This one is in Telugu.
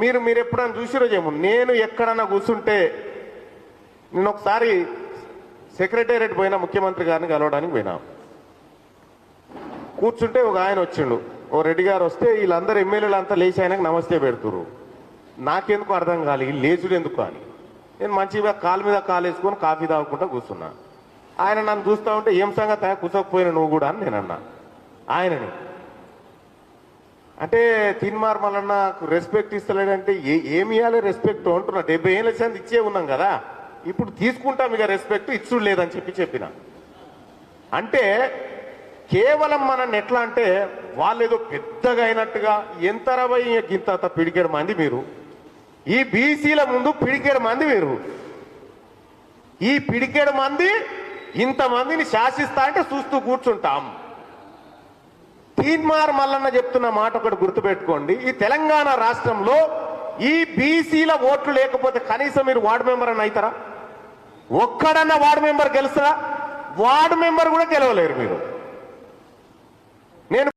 మీరు మీరు ఎప్పుడైనా చూసిరో ఏమో. నేను ఎక్కడన్నా కూర్చుంటే నేను ఒకసారి సెక్రటేరియట్ పోయినా ముఖ్యమంత్రి గారిని కలవడానికి పోయినా. కూర్చుంటే ఒక ఆయన వచ్చిండు. ఓ రెడ్డి గారు వస్తే వీళ్ళందరూ ఎమ్మెల్యేలు అంతా లేచి ఆయనకు నమస్తే పెడుతురు నాకెందుకు అర్థం కాలి? ఈ లేచుడు ఎందుకు అని. నేను మంచిగా కాలు మీద కాలు వేసుకొని కాఫీ తాగుకుంటా కూర్చున్నా. ఆయన నన్ను చూస్తా ఉంటే ఏం సంగతి కూర్చోకపోయినా నువ్వు కూడా అని నేను అన్నా ఆయనని. అంటే తిన్మార్ మళ్ళీ నాకు రెస్పెక్ట్ ఇస్తలేడంటే ఏ ఏమి ఇవ్వాలి రెస్పెక్ట్ అంటున్నా. డెబ్బై ఏళ్ళ సంది ఇచ్చే ఉన్నాం కదా. ఇప్పుడు తీసుకుంటాం ఇక రెస్పెక్ట్ ఇచ్చుడు లేదని చెప్పి చెప్పిన. అంటే కేవలం మనల్ని ఎట్లా అంటే వాళ్ళు ఏదో పెద్దగా అయినట్టుగా ఎంత రవై గింత పిడికేడు మంది మీరు. ఈ బీసీల ముందు పిడికేడు మంది మీరు. ఈ పిడికేడు మంది ఇంతమందిని శాసిస్తా అంటే చూస్తూ కూర్చుంటాం. తీన్మార్ మల్లన్న చెప్తున్న మాట ఒకటి గుర్తుపెట్టుకోండి. ఈ తెలంగాణ రాష్ట్రంలో ఈ బీసీల ఓట్లు లేకపోతే కనీసం మీరు వార్డు మెంబర్ అని అవుతారా? ఒక్కడన్నా వార్డు మెంబర్ గెలుస్తారా? వార్డు మెంబర్ కూడా గెలవలేరు మీరు. నేను